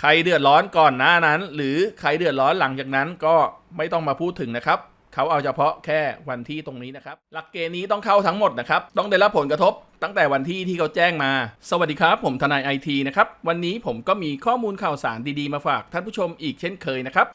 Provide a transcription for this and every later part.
ใครเดือดร้อนก่อนหน้านั้น หรือใครเดือดร้อนหลังจากนั้นก็ไม่ต้องมาพูดถึงนะครับเขาเอาเฉพาะแค่วันที่ตรงนี้นะครับ หลักเกณฑ์นี้ต้องเข้าทั้งหมดนะครับ ต้องได้รับผลกระทบตั้งแต่วันที่ที่เขาแจ้งมา สวัสดีครับ ผมทนายไอทีนะครับ วันนี้ผมก็มีข้อมูลข่าวสารดีๆมาฝากท่านผู้ชมอีกเช่นเคยนะครับ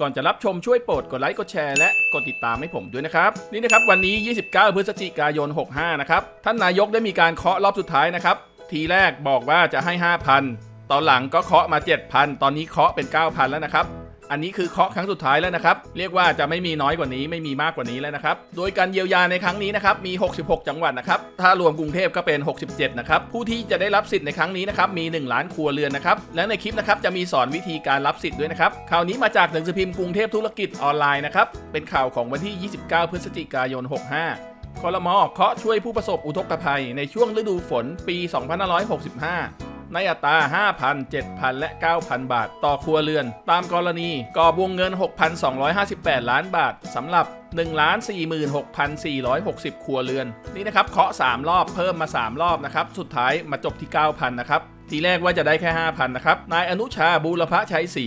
ก่อนจะรับชมช่วยโปรดกดไลค์กดแชร์และกดติดตามให้ผมด้วยนะครับ นี่นะครับวันนี้ 29 พฤศจิกายน 65 นะครับ ท่านนายกได้มีการเคาะรอบสุดท้ายนะครับ ทีแรกบอกว่าจะให้ 5,000 ตอนหลังก็เคาะมา 7,000 ตอนนี้เคาะเป็น 9,000 แล้วนะครับ อันนี้คือเคาะครั้งสุดท้ายแล้วนะครับ เรียกว่าจะไม่มีน้อยกว่านี้ไม่มีมากกว่านี้แล้วนะครับ โดยการเยียวยาในครั้งนี้นะครับมี 66 จังหวัดนะครับ ถ้ารวมกรุงเทพก็เป็น 67 นะครับ ผู้ที่จะได้รับสิทธิ์ในครั้งนี้นะครับมี 1 ล้านครัวเรือนนะครับ และในคลิปนะครับจะมีสอนวิธีการรับสิทธิ์ด้วยนะครับข่าวนี้มาจากหนังสือพิมพ์กรุงเทพธุรกิจออนไลน์นะครับ เป็นข่าวของวันที่ 29 พฤศจิกายน 65คอรมอเคาะช่วยผู้ประสบอุทกภัยในช่วงฤดูฝนปี 2565 ในอัตรา 5,000 7,000 และ 9,000 บาท ต่อครัวเรือน ตามกรณีกอบวงเงิน 6,258 ล้านบาทสำหรับ1,46,460 ครัวเรือน นี่นะครับเคาะ 3 รอบเพิ่มมา 3 รอบนะครับ สุดท้ายมาจบที่ 9,000 นะครับ ทีแรกว่าจะได้แค่ 5,000 นะครับ นายอนุชาบูรพชัยศรี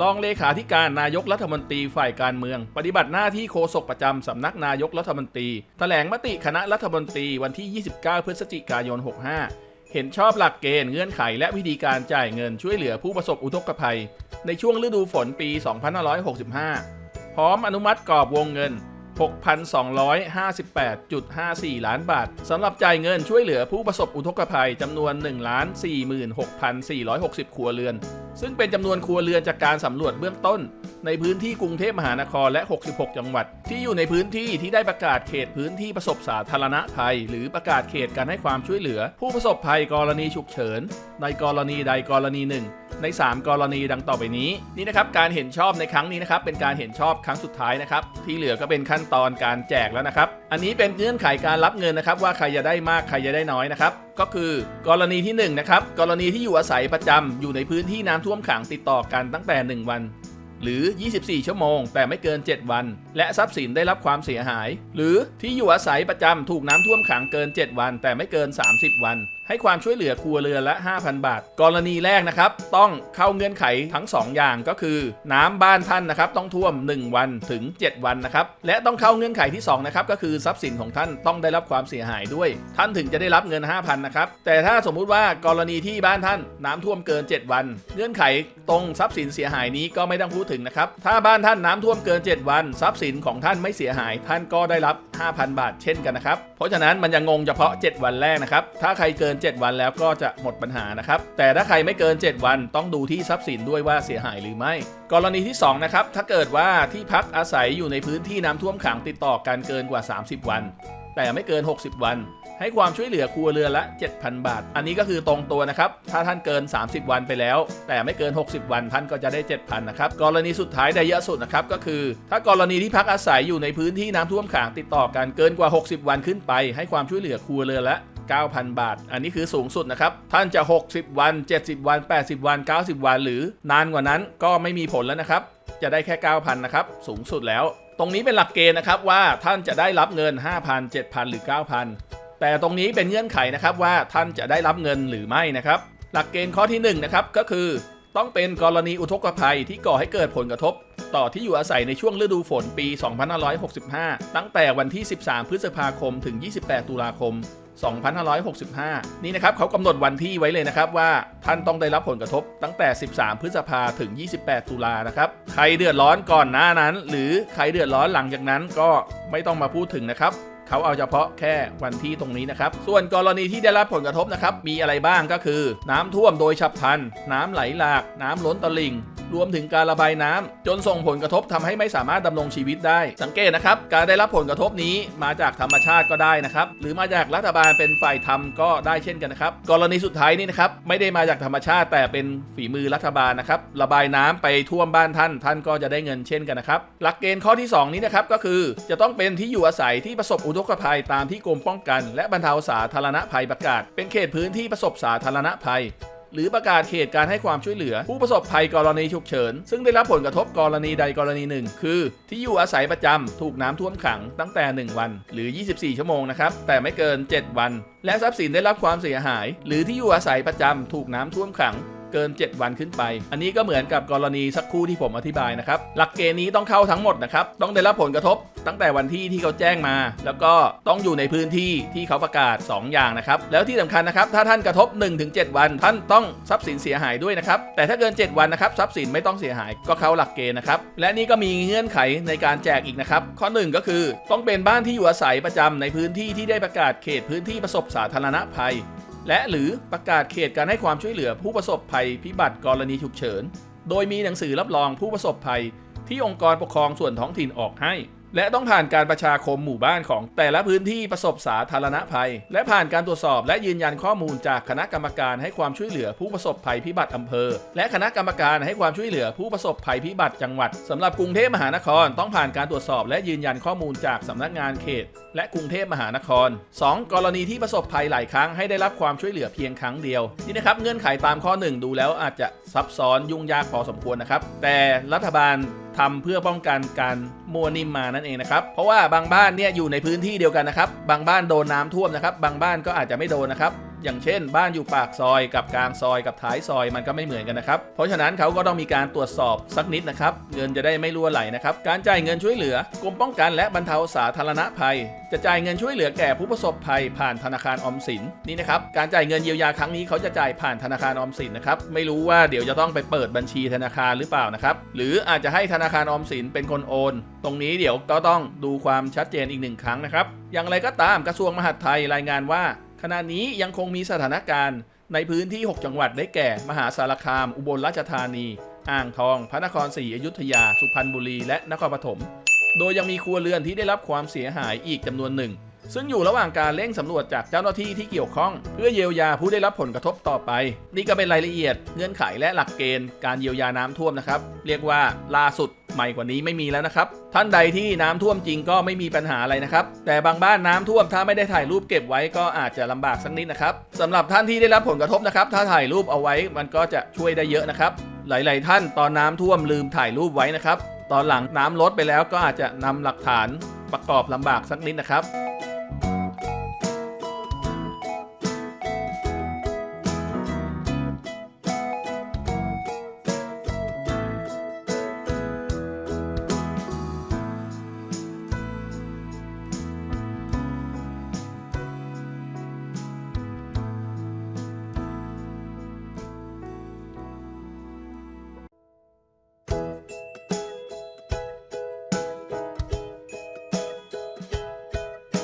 รองเลขาธิการนายกรัฐมนตรีฝ่ายการเมือง ปฏิบัติหน้าที่โฆษกประจำสำนักนายกรัฐมนตรี แถลงมติคณะรัฐมนตรีวันที่ 29 พฤศจิกายน 65 เห็นชอบหลักเกณฑ์เงื่อนไข และวิธีการจ่ายเงินช่วยเหลือผู้ประสบอุทกภัย ในช่วงฤดูฝนปี 2565 พร้อมอนุมัติกรอบวงเงิน 6,258.54 ล้านบาทสำหรับจ่ายเงินช่วยเหลือผู้ประสบอุทกภัยจำนวน 1,46,460 ครัวเรือน ซึ่งเป็นจำนวนครัวเรือนจากการสำรวจเบื้องต้น ในพื้นที่กรุงเทพมหานครและ 66 จังหวัด ที่อยู่ในพื้นที่ที่ได้ประกาศเขตพื้นที่ประสบสาธารณภัย หรือประกาศเขตการให้ความช่วยเหลือ ผู้ประสบภัยกรณีฉุกเฉิน ในกรณีใดกรณีหนึ่งใน 3 กรณีดังต่อไปนี้นี่นะครับการเห็นชอบในครั้งนี้นะครับเป็นการเห็นชอบครั้งสุดท้ายนะครับที่เหลือก็เป็นขั้นตอนการแจกแล้วนะครับ อันนี้เป็นเงื่อนไขการรับเงินนะครับ ว่าใครจะได้มากใครจะได้น้อยนะครับ ก็คือกรณีที่1นะครับกรณีที่อยู่อาศัยประจำอยู่ในพื้นที่น้ำท่วมขังติดต่อกันตั้งแต่ 1 วัน หรือ 24 ชั่วโมง แต่ไม่เกิน 7 วัน และทรัพย์สินได้รับความเสียหาย หรือที่อยู่อาศัยประจำถูกน้ำท่วมขังเกิน 7 วัน แต่ไม่เกิน 30 วัน ให้ความช่วยเหลือครัวเรือนละ 5,000 บาท กรณีแรกนะครับ ต้องเข้าเงื่อนไขทั้ง 2 อย่างก็คือ น้ำบ้านท่านนะครับต้องท่วม 1 วันถึง 7 วันนะครับและต้องเข้าเงื่อนไขที่2นะครับก็คือทรัพย์สินของท่านต้องได้รับความเสียหายด้วย ท่านถึงจะได้รับเงิน 5,000นะครับแต่ถ้าสมมุติว่ากรณีที่บ้านท่านน้ำท่วมเกิน 7 วัน เงื่อนไขตรงทรัพย์สินเสียหายนี้ก็ไม่ต้องพูดถึงนะครับ ถ้าบ้านท่านน้ำท่วมเกิน 7 วัน ทรัพย์สินของท่านไม่เสียหาย ท่านก็ได้รับ 5,000 บาทเช่นกันนะครับ เพราะฉะนั้นมันยังงงเฉพาะ 7 วันแรกนะครับ ถ้าใครเกิน 7 วันแล้วก็จะหมดปัญหานะครับ แต่ถ้าใครไม่เกิน 7 วันต้องดูที่ทรัพย์สินด้วยว่าเสียหายหรือไม่ กรณีที่2นะครับ ถ้าเกิดว่าที่พักอาศัยอยู่ในพื้นที่น้ำท่วมขังติดต่อกันเกินกว่า 30 วัน แต่ไม่เกิน 60 วัน ให้ความช่วยเหลือครัวเรือนละ 7,000 บาท อันนี้ก็คือตรงตัวนะครับ ถ้าท่านเกิน 30 วันไปแล้ว แต่ไม่เกิน 60 วันท่านก็จะได้ 7,000นะครับ กรณีสุดท้ายได้เยอะสุดนะครับก็คือ ถ้ากรณีที่พักอาศัยอยู่ในพื้นที่น้ำท่วมขังติดต่อกันเกินกว่า 60 วันขึ้นไป ให้ความช่วยเหลือครัวเรือนละ9,000 บาท อันนี้คือสูงสุดนะครับ ท่านจะ 60 วัน 70 วัน 80 วัน 90 วัน หรือนานกว่านั้นก็ไม่มีผลแล้วนะครับ จะได้แค่ 9,000 นะครับ สูงสุดแล้ว ตรงนี้เป็นหลักเกณฑ์นะครับว่าท่านจะได้รับเงิน 5,000 7,000 หรือ 9,000 แต่ตรงนี้เป็นเงื่อนไขนะครับว่าท่านจะได้รับเงินหรือไม่นะครับ หลักเกณฑ์ข้อที่1นะครับก็คือ ต้องเป็นกรณีอุทกภัยที่ก่อให้เกิดผลกระทบ ต่อที่อยู่อาศัยในช่วงฤดูฝนปี 2565 ตั้งแต่วันที่ 13 พฤษภาคมถึง 28 ตุลาคม 2565 นี่นะครับเขากำหนดวันที่ไว้เลยนะครับว่าท่านต้องได้รับผลกระทบตั้งแต่ 13 พฤษภาถึง 28 ตุลานะครับ ใครเดือดร้อนก่อนหน้านั้น หรือใครเดือดร้อนหลังจากนั้นก็ไม่ต้องมาพูดถึงนะครับ เขาเอาเฉพาะแค่วันที่ตรงนี้นะครับ ส่วนกรณีที่ได้รับผลกระทบนะครับ มีอะไรบ้างก็คือ น้ำท่วมโดยฉับพลัน น้ำไหลหลาก น้ำล้นตลิ่ง รวมถึงการระบายน้ำจนส่งผลกระทบทำให้ไม่สามารถดำรงชีวิตได้ สังเกตนะครับ การได้รับผลกระทบนี้มาจากธรรมชาติก็ได้นะครับ หรือมาจากรัฐบาลเป็นฝ่ายทำก็ได้เช่นกันนะครับ กรณีสุดท้ายนี่นะครับ ไม่ได้มาจากธรรมชาติ แต่เป็นฝีมือรัฐบาลนะครับ ระบายน้ำไปท่วมบ้านท่าน ท่านก็จะได้เงินเช่นกันนะครับ หลักเกณฑ์ข้อที่ 2 นี้นะครับก็คือจะต้องเป็นที่อยู่อาศัยที่ประสบอุทกภัยตามที่กรมป้องกัน และบรรเทาสาธารณภัยประกาศ เป็นเขตพื้นที่ประสบสาธารณภัย หรือประกาศเขตการให้ความช่วยเหลือ ผู้ประสบภัยกรณีฉุกเฉิน ซึ่งได้รับผลกระทบกรณีใดกรณีหนึ่ง คือ ที่อยู่อาศัยประจำถูกน้ำท่วมขังตั้งแต่ 1 วัน หรือ 24 ชั่วโมงนะครับแต่ไม่เกิน 7 วัน และทรัพย์สินได้รับความเสียหาย หรือที่อยู่อาศัยประจำถูกน้ำท่วมขัง เกิน 7 วันขึ้นไป อันนี้ก็เหมือนกับกรณีสักครู่ที่ผมอธิบายนะครับ หลักเกณฑ์นี้ต้องเข้าทั้งหมดนะครับ ต้องได้รับผลกระทบตั้งแต่วันที่ที่เขาแจ้งมา แล้วก็ต้องอยู่ในพื้นที่ที่เขาประกาศ 2 อย่างนะครับ แล้วที่สำคัญนะครับ ถ้าท่านกระทบ 1-7 วัน ท่านต้องทรัพย์สินเสียหายด้วยนะครับ แต่ถ้าเกิน 7 วันนะครับทรัพย์สินไม่ต้องเสียหายก็เข้าหลักเกณฑ์นะครับ และนี่ก็มีเงื่อนไขในการแจกอีกนะครับ ข้อ 1 ก็คือต้องเป็นบ้านที่อยู่อาศัยประจำในพื้นที่ที่ได้ประกาศเขตพื้นที่ประสบสาธารณภัย และหรือประกาศเขตการให้ความช่วยเหลือผู้ประสบภัยพิบัติกรณีฉุกเฉิน โดยมีหนังสือรับรองผู้ประสบภัยที่องค์กรปกครองส่วนท้องถิ่นออกให้ และต้องผ่านการประชาคมหมู่บ้านของแต่ละพื้นที่ประสบสาธารณภัย และผ่านการตรวจสอบและยืนยันข้อมูลจากคณะกรรมการให้ความช่วยเหลือผู้ประสบภัยพิบัติอำเภอ และคณะกรรมการให้ความช่วยเหลือผู้ประสบภัยพิบัติจังหวัดสำหรับกรุงเทพมหานคร ต้องผ่านการตรวจสอบและยืนยันข้อมูลจากสำนักงานเขต และกรุงเทพมหานคร 2. กรณีที่ประสบภัยหลายครั้งให้ได้รับความช่วยเหลือเพียงครั้งเดียวนี่นะครับเงื่อนไขตามข้อ 1 ดูแล้วอาจจะซับซ้อนยุ่งยากพอสมควรนะครับแต่รัฐบาล ทำเพื่อป้องกันการมัวนิ่มมานั่นเองนะครับ เพราะว่าบางบ้านเนี่ยอยู่ในพื้นที่เดียวกันนะครับ บางบ้านโดนน้ำท่วมนะครับ บางบ้านก็อาจจะไม่โดนนะครับ อย่างเช่น บ้านอยู่ปากซอยกับกลางซอยกับท้ายซอยมันก็ไม่เหมือนกันนะครับ เพราะฉะนั้นเขาก็ต้องมีการตรวจสอบสักนิดนะครับ เงินจะได้ไม่รั่วไหลนะครับ การจ่ายเงินช่วยเหลือกรมป้องกันและบรรเทาสาธารณภัย จะจ่ายเงินช่วยเหลือแก่ผู้ประสบภัยผ่านธนาคารออมสินนี่นะครับการจ่ายเงินเยียวยาครั้งนี้เขาจะจ่ายผ่านธนาคารออมสินนะครับไม่รู้ว่าเดี๋ยวจะต้องไปเปิดบัญชีธนาคารหรือเปล่านะครับหรืออาจจะให้ธนาคารออมสินเป็นคนโอน ตรงนี้เดี๋ยวก็ต้องดูความชัดเจนอีกหนึ่งครั้งนะครับอย่างไรก็ตามกระทรวงมหาดไทยรายงานว่า ขณะนี้ยังคงมีสถานการณ์ในพื้นที่ 6 จังหวัดได้แก่ มหาสารคาม อุบลราชธานี อ่างทอง พระนครศรีอยุธยา สุพรรณบุรี และนครปฐม โดยยังมีครัวเรือนที่ได้รับความเสียหายอีกจำนวนหนึ่ง ซึ่งอยู่ระหว่างการเร่งสำรวจจากเจ้าหน้าที่ที่เกี่ยวข้อง เพื่อเยียวยาผู้ได้รับผลกระทบต่อไป นี่ก็เป็นรายละเอียด เงื่อนไขและหลักเกณฑ์การเยียวยาน้ำท่วมนะครับ เรียกว่าล่าสุด ใหม่กว่านี้ไม่มีแล้วนะครับ ท่านใดที่น้ำท่วมจริงก็ไม่มีปัญหาอะไรนะครับ แต่บางบ้านน้ำท่วมถ้าไม่ได้ถ่ายรูปเก็บไว้ก็อาจจะลำบากสักนิดนะครับสำหรับท่านที่ได้รับผลกระทบนะครับ ถ้าถ่ายรูปเอาไว้มันก็จะช่วยได้เยอะนะครับ หลาย ๆ ท่านตอนน้ำท่วมลืมถ่ายรูปไว้นะครับ ตอนหลังน้ำลดไปแล้วก็อาจจะนำหลักฐานประกอบลำบากสักนิดนะครับ